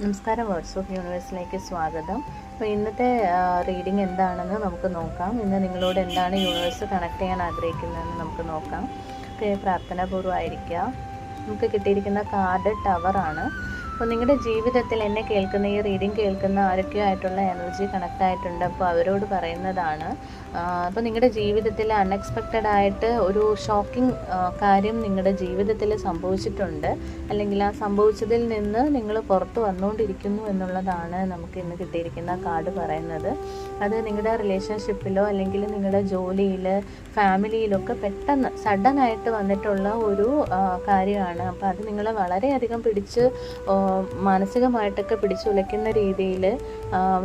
നമസ്കാരം words of യൂണിവേഴ്സിലേക്ക് സ്വാഗതം. അപ്പോൾ ഇന്നത്തെ റീഡിംഗ് എന്താണെന്ന് നമുക്ക് നോക്കാം. ഇന്ന് നിങ്ങളോട് എന്താണ് യൂണിവേഴ്സ് കണക്ട് ചെയ്യാൻ ആഗ്രഹിക്കുന്നതെന്ന് നമുക്ക് നോക്കാം. ഓക്കെ പ്രാർത്ഥനാപൂർവമായിരിക്കുക നമുക്ക് കിട്ടിയിരിക്കുന്ന കാർഡ് ടവറാണ് അപ്പോൾ നിങ്ങളുടെ ജീവിതത്തിൽ എന്നെ കേൾക്കുന്ന ഈ റീഡിങ് കേൾക്കുന്ന ആരൊക്കെയോ ആയിട്ടുള്ള എനർജി കണക്ട് ആയിട്ടുണ്ട് അപ്പോൾ അവരോട് പറയുന്നതാണ്. അപ്പോൾ നിങ്ങളുടെ ജീവിതത്തിൽ അൺഎക്സ്പെക്റ്റഡ് ആയിട്ട് ഒരു ഷോക്കിംഗ് കാര്യം നിങ്ങളുടെ ജീവിതത്തിൽ സംഭവിച്ചിട്ടുണ്ട്. അല്ലെങ്കിൽ ആ സംഭവിച്ചതിൽ നിന്ന് നിങ്ങൾ പുറത്ത് വന്നുകൊണ്ടിരിക്കുന്നു എന്നുള്ളതാണ് നമുക്ക് ഇന്ന് കിട്ടിയിരിക്കുന്ന കാർഡ് പറയുന്നത്. അത് നിങ്ങളുടെ റിലേഷൻഷിപ്പിലോ അല്ലെങ്കിൽ നിങ്ങളുടെ ജോലിയിൽ ഫാമിലിയിലൊക്കെ പെട്ടെന്ന് സഡൻ ആയിട്ട് വന്നിട്ടുള്ള ഒരു കാര്യമാണ്. അപ്പോൾ അത് നിങ്ങളെ വളരെയധികം പിടിച്ച് മാനസികമായിട്ടൊക്കെ പിടിച്ചുലയ്ക്കുന്ന രീതിയിൽ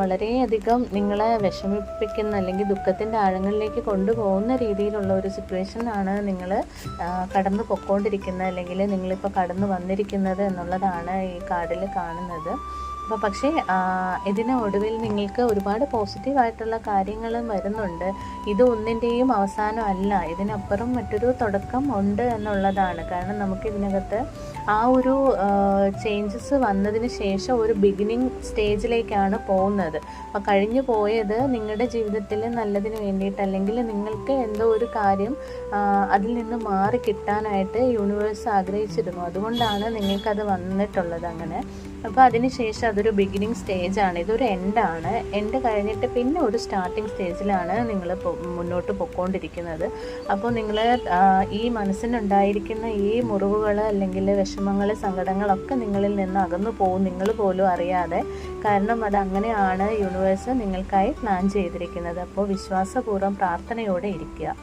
വളരെയധികം നിങ്ങളെ വിഷമിപ്പിക്കുന്ന അല്ലെങ്കിൽ ദുഃഖത്തിന്റെ ആഴങ്ങളിലേക്ക് കൊണ്ടുപോകുന്ന രീതിയിലുള്ള ഒരു സിറ്റുവേഷനാണ് നിങ്ങൾ കടന്നു പൊക്കോണ്ടിരിക്കുന്നത് അല്ലെങ്കിൽ നിങ്ങളിപ്പോൾ കടന്നു വന്നിരിക്കുന്നത് എന്നുള്ളതാണ് ഈ കാർഡിൽ കാണുന്നത്. അപ്പോൾ പക്ഷേ ഇതിന് ഒടുവിൽ നിങ്ങൾക്ക് ഒരുപാട് പോസിറ്റീവായിട്ടുള്ള കാര്യങ്ങൾ വരുന്നുണ്ട്. ഇത് ഒന്നിന്റെയും അവസാനമല്ല ഇതിനപ്പുറം മറ്റൊരു തുടക്കം ഉണ്ട് എന്നുള്ളതാണ്. കാരണം നമുക്ക് ഇതിനകത്ത് ആ ഒരു ചേഞ്ചസ് വന്നതിന് ശേഷം ഒരു ബിഗിനിങ് സ്റ്റേജിലേക്കാണ് പോകുന്നത്. അപ്പോൾ കഴിഞ്ഞു പോയത് നിങ്ങളുടെ ജീവിതത്തിൽ നല്ലതിന് വേണ്ടിയിട്ട് അല്ലെങ്കിൽ നിങ്ങൾക്ക് എന്തോ ഒരു കാര്യം അതിൽ നിന്ന് മാറി കിട്ടാനായിട്ട് യൂണിവേഴ്സ് ആഗ്രഹിച്ചിരുന്നു. അതുകൊണ്ടാണ് നിങ്ങൾക്കത് വന്നിട്ടുള്ളത് അങ്ങനെ. അപ്പോൾ അതിനുശേഷം അതൊരു ബിഗിനിങ് ആണ്. ഇതൊരു എൻഡാണ് എൻഡ് കഴിഞ്ഞിട്ട് പിന്നെ ഒരു സ്റ്റാർട്ടിങ് സ്റ്റേജിലാണ് നിങ്ങൾ മുന്നോട്ട് പൊക്കോണ്ടിരിക്കുന്നത്. അപ്പോൾ നിങ്ങൾ ഈ മനസ്സിനുണ്ടായിരിക്കുന്ന ഈ മുറിവുകൾ അല്ലെങ്കിൽ വിഷമങ്ങൾ സങ്കടങ്ങളൊക്കെ നിങ്ങളിൽ നിന്ന് അകന്നു പോകും. നിങ്ങൾ പോലും അറിയാതെ. കാരണം അത് അങ്ങനെയാണ് യൂണിവേഴ്സ് നിങ്ങൾക്കായി പ്ലാൻ ചെയ്തിരിക്കുന്നത്. അപ്പോൾ വിശ്വാസപൂർവം പ്രാർത്ഥനയോടെ ഇരിക്കുക.